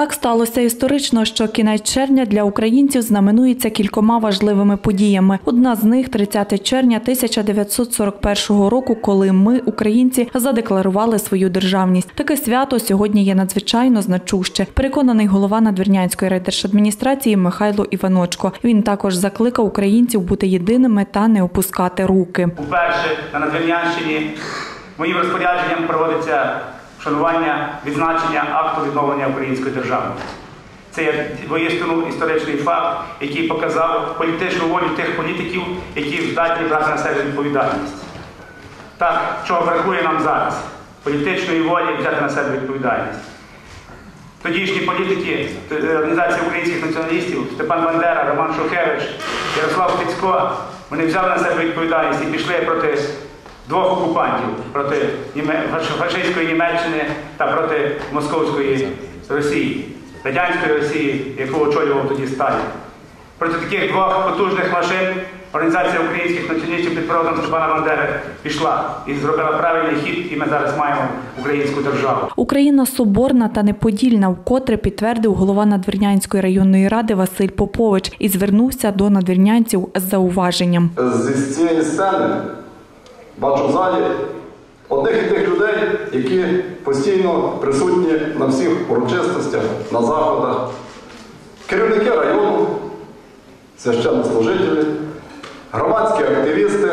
Так сталося історично, що кінець червня для українців знаменується кількома важливими подіями. Одна з них 30 червня 1941 року, коли ми, українці, задекларували свою державність. Таке свято сьогодні є надзвичайно значуще. Переконаний голова Надвірнянської райдержадміністрації Михайло Іваночко. Він також закликав українців бути єдиними та не опускати руки. Уперше на Надвірнянщині моїм розпорядженням проводиться вшанування відзначення акту відновлення української держави. Це є воістину історичний факт, який показав політичну волю тих політиків, які здатні брати на себе відповідальність. Так, чого бракує нам зараз? Політичної волі взяти на себе відповідальність. Тодішні політики е, Організації українських націоналістів Степан Бандера, Роман Шухевич, Ярослав Фіцько, вони взяли на себе відповідальність і пішли проти двох окупантів, проти Німе- фашистської Німеччини та проти Московської Росії, радянської Росії, яку очолював тоді Сталін. Проти таких двох потужних машин Організація українських націоналістів під проводом Степана Бандери пішла і зробила правильний хід, і ми зараз маємо українську державу. Україна соборна та неподільна, вкотре підтвердив голова Надвірнянської районної ради Василь Попович і звернувся до надвірнянців з зауваженням. З цієї сцени бачу в залі одних і тих людей, які постійно присутні на всіх урочистостях, на заходах, керівники району, священнослужителі, громадські активісти,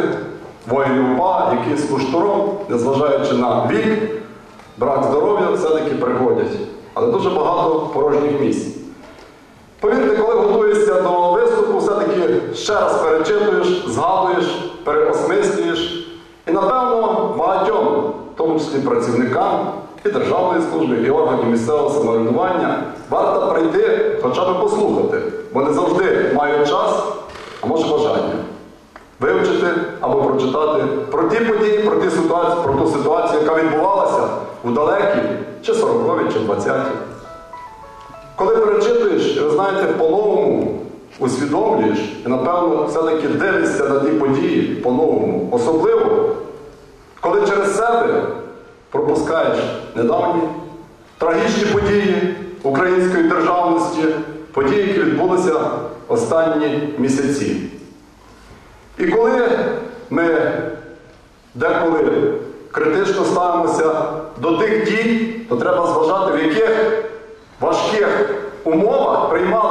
воїни УПА, які з куштуром, незважаючи на вік, брак здоров'я, все-таки приходять. Але дуже багато порожніх місць. Повірте, коли готуєшся до виступу, все-таки ще раз перечитуєш, згадуєш, переосмислюєш. І напевно багатьом, в тому числі працівникам і державної служби, і органів місцевого самоврядування, варто прийти хоча б послухати, бо не завжди мають час, а може бажання. Вивчити або прочитати про ті події, про, ті ситуації, про ту ситуацію, яка відбувалася у далекі, чи 40-ві, чи 20-ті. Коли перечитуєш, ви знаєте, по-новому усвідомлюєш і, напевно, все-таки дивишся на ті події по-новому. Особливо, коли через себе пропускаєш недавні трагічні події української державності, події, які відбулися останні місяці. І коли ми деколи критично ставимося до тих дій, то треба зважати, в яких важких умовах приймалися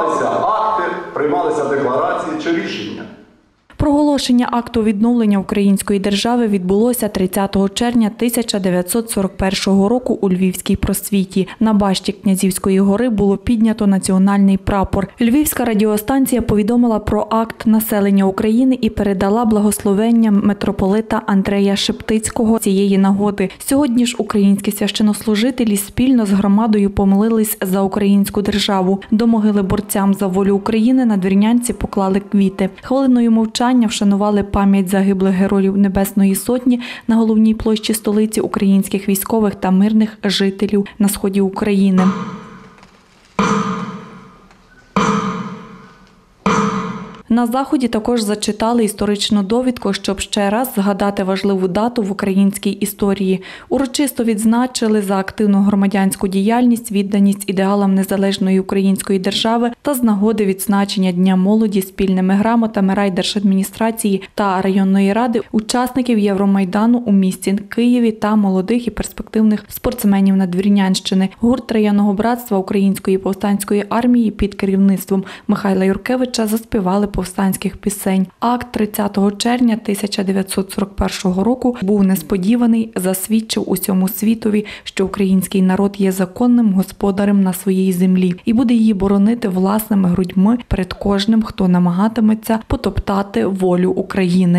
Проголошення акту відновлення української держави відбулося 30 червня 1941 року у Львівській просвіті. На башті Князівської гори було піднято національний прапор. Львівська радіостанція повідомила про акт населення України і передала благословення митрополита Андрея Шептицького цієї нагоди. Сьогодні ж українські священнослужителі спільно з громадою помолились за українську державу. До могили борцям за волю України надвірнянці поклали квіти. Хвилиною мовчання вшанували пам'ять загиблих героїв Небесної Сотні на головній площі столиці українських військових та мирних жителів на сході України. На заході також зачитали історичну довідку, щоб ще раз згадати важливу дату в українській історії. Урочисто відзначили за активну громадянську діяльність, відданість ідеалам незалежної української держави та з нагоди відзначення Дня молоді спільними грамотами райдержадміністрації та районної ради учасників Євромайдану у місті Києві та молодих і перспективних спортсменів Надвірнянщини. Гурт районного братства Української повстанської армії під керівництвом Михайла Юркевича заспівали повстанських пісень. Акт 30 червня 1941 року був несподіваний, засвідчив усьому світові, що український народ є законним господарем на своїй землі і буде її боронити власними грудьми перед кожним, хто намагатиметься потоптати волю України.